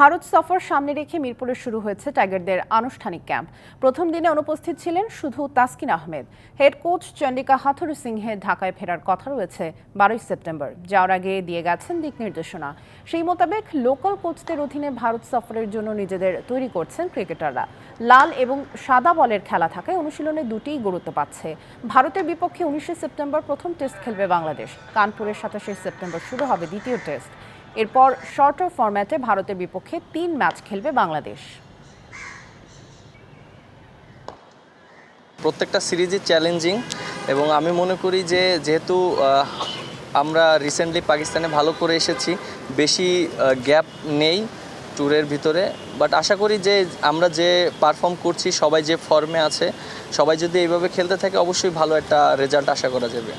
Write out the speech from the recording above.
ভারত সফর সামনে রেখে মিরপুরে শুরু হয়েছে টাইগারদের আনুষ্ঠানিক ক্যাম্প। প্রথম দিনে অনুপস্থিত ছিলেন শুধু Taskin Ahmed. Head coach Chandika Hathurusingha ঢাকায় ফেরার কথা রয়েছে বারোই সেপ্টেম্বর। যাওয়ার আগে দিয়ে গেছেন দিক নির্দেশনা। সেই মোতাবেক লোকাল কোচদের অধীনে ভারত সফরের জন্য নিজেদের তৈরি করছেন ক্রিকেটাররা। লাল এবং সাদা বলের খেলা থাকায় অনুশীলনে দুটিই গুরুত্ব পাচ্ছে। ভারতের বিপক্ষে উনিশে সেপ্টেম্বর প্রথম টেস্ট খেলবে বাংলাদেশ। কানপুরের সাতাশে সেপ্টেম্বর শুরু হবে দ্বিতীয় টেস্ট। এরপর শর্টার ফরম্যাটে ভারতের বিপক্ষে তিন ম্যাচ খেলবে বাংলাদেশ। প্রত্যেকটা সিরিজই চ্যালেঞ্জিং এবং আমি মনে করি যে যেহেতু আমরা রিসেন্টলি পাকিস্তানে ভালো করে এসেছি, বেশি গ্যাপ নেই ট্যুরের ভিতরে বাট আশা করি যে আমরা যে পারফর্ম করছি, সবাই যে ফর্মে আছে, সবাই যদি এইভাবে খেলতে থাকে, অবশ্যই ভালো একটা রেজাল্ট আশা করা যাবে।